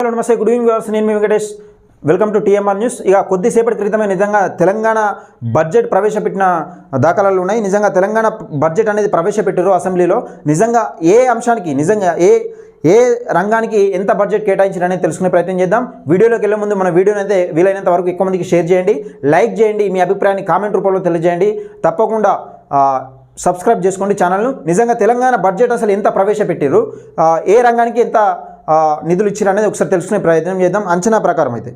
Hello నమస్తే good evening viewers. నేను మీ Venkatesh. Welcome to TMR news. ఇక కొద్దిసేపటి క్రితమే నిజంగా తెలంగాణ బడ్జెట్ ప్రవేశపెట్టిన దాఖలాలు ఉన్నాయి. నిజంగా తెలంగాణ బడ్జెట్ అనేది ప్రవేశపెట్టారు అసెంబ్లీలో. నిజంగా ఏ అంశానికి నిజంగా ఏ ఏ రంగానికి ఎంత బడ్జెట్ కేటాయించారు అనేది తెలుసుకునే ప్రయత్నం చేద్దాం. వీడియోలోకి వెళ్ళే ముందు మన వీడియోని అయితే వీలైనంత వరకు ఎక్కువ మందికి షేర్ చేయండి. లైక్ చేయండి. మీ అభిప్రాయాన్ని కామెంట్ రూపంలో తెలియజేయండి. తప్పకుండా సబ్స్క్రైబ్ చేసుకోండి ఛానల్ను. నిజంగా తెలంగాణ బడ్జెట్ అసలు ఎంత ప్రవేశపెట్టారు? ఏ రంగానికి ఎంత నిధులు ఇచ్చారు అనేది ఒకసారి తెలుసుకునే ప్రయత్నం చేద్దాం. అంచనా ప్రకారం అయితే.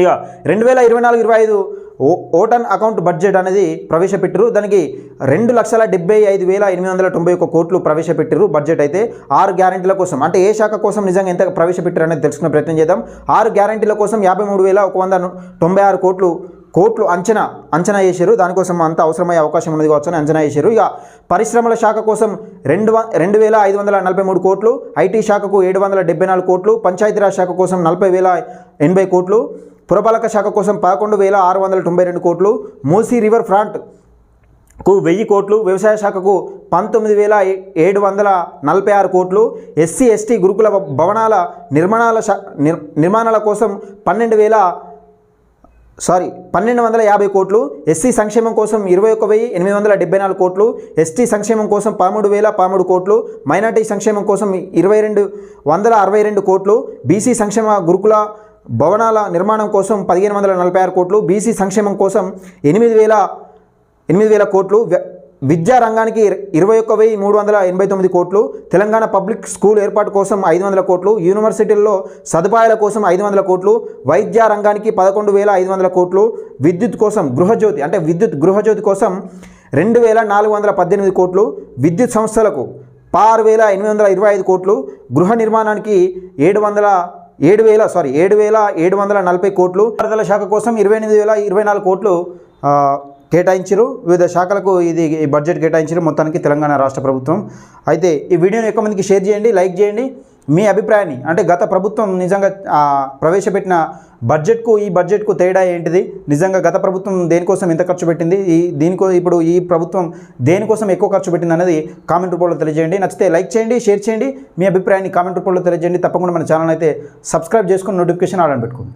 ఇక రెండు వేల ఇరవై నాలుగు ఇరవై ఐదు ఓ ఓటన్ అకౌంట్ బడ్జెట్ అనేది ప్రవేశపెట్టారు దానికి రెండు లక్షల డెబ్బై ఐదు వేల ఎనిమిది వందల తొంభై ఒక్క కోట్లు ప్రవేశపెట్టారు బడ్జెట్ అయితే ఆరు గ్యారెంటీల కోసం. అంటే ఏ శాఖ కోసం నిజంగా ఎంత ప్రవేశపెట్టారు అనేది తెలుసుకునే ప్రయత్నం చేద్దాం. ఆరు గ్యారెంటీల కోసం యాభై మూడు వేల ఒక వంద తొంభై ఆరు కోట్లు కోట్లు అంచనా అంచనా వేశారు. దానికోసం అంత అవసరమయ్యే అవకాశం ఉన్నది కావచ్చు అని అంచనా వేశారు. ఇక పరిశ్రమల శాఖ కోసం రెండు రెండు వేల ఐదు వందల నలభై మూడు కోట్లు ఐటీ శాఖకు ఏడు వందల డెబ్బై నాలుగు కోట్లు పంచాయతీరాజ్ శాఖ కోసం నలభై వేల ఎనభై కోట్లు పురపాలక శాఖ కోసం పదకొండు వేల ఆరు వందల తొంభై రెండు కోట్లు మూసీ రివర్ ఫ్రంట్కు వెయ్యి కోట్లు వ్యవసాయ శాఖకు పంతొమ్మిది వేల ఏడు వందల నలభై ఆరు కోట్లు ఎస్సీ ఎస్టీ గురుకుల భవనాల నిర్మాణాల నిర్ నిర్మాణాల కోసం పన్నెండు వేల సారీ పన్నెండు వందల యాభై కోట్లు ఎస్సీ సంక్షేమం కోసం ఇరవై ఒక వెయ్యి ఎనిమిది వందల డెబ్బై నాలుగు కోట్లు ఎస్టీ సంక్షేమం కోసం పదమూడు వేల పదమూడు కోట్లు మైనార్టీ సంక్షేమం కోసం ఇరవై రెండు వందల అరవై రెండు కోట్లు బీసీ సంక్షేమ గురుకుల భవనాల నిర్మాణం కోసం పదిహేను వందల నలభై ఆరు కోట్లు బీసీ సంక్షేమం కోసం ఎనిమిది వేల ఎనిమిది వేల కోట్లు విద్యా రంగానికి ఇరవై ఒక్క వెయ్యి మూడు వందల ఎనభై తొమ్మిది కోట్లు తెలంగాణ పబ్లిక్ స్కూల్ ఏర్పాటు కోసం ఐదు వందల కోట్లు యూనివర్సిటీల్లో సదుపాయాల కోసం ఐదు వందల కోట్లు వైద్య రంగానికి పదకొండు వేల ఐదు వందల కోట్లు విద్యుత్ కోసం గృహజ్యోతి అంటే విద్యుత్ గృహజ్యోతి కోసం రెండు వేల నాలుగు వందల పద్దెనిమిది కోట్లు విద్యుత్ సంస్థలకు ఆరు వేల ఎనిమిది వందల ఇరవై ఐదు కోట్లు గృహ నిర్మాణానికి ఏడు వందల ఏడు వేల సారీ ఏడు వేల ఏడు వందల నలభై కోట్లు వరదల శాఖ కోసం ఇరవై ఎనిమిది వేల ఇరవై నాలుగు కోట్లు కేటాయించారు. వివిధ శాఖలకు ఇది ఈ బడ్జెట్ కేటాయించారు. మొత్తానికి తెలంగాణ రాష్ట్ర ప్రభుత్వం. అయితే ఈ వీడియోని ఎక్కువ మందికి షేర్ చేయండి లైక్ చేయండి. మీ అభిప్రాయాన్ని అంటే గత ప్రభుత్వం నిజంగా ప్రవేశపెట్టిన బడ్జెట్కు ఈ బడ్జెట్కు తేడా ఏంటిది? నిజంగా గత ప్రభుత్వం దేనికోసం ఎంత ఖర్చు పెట్టింది? ఈ దీనికో ఇప్పుడు ఈ ప్రభుత్వం దేనికోసం ఎక్కువ ఖర్చు పెట్టింది అనేది కామెంట్ రూపంలో తెలియజేయండి. నచ్చితే లైక్ చేయండి షేర్ చేయండి. మీ అభిప్రాయాన్ని కామెంట్ రూపంలో తెలియజేయండి. తప్పకుండా మన ఛానల్ అయితే సబ్స్క్రైబ్ చేసుకొని నోటిఫికేషన్ ఆన్ పెట్టుకోండి.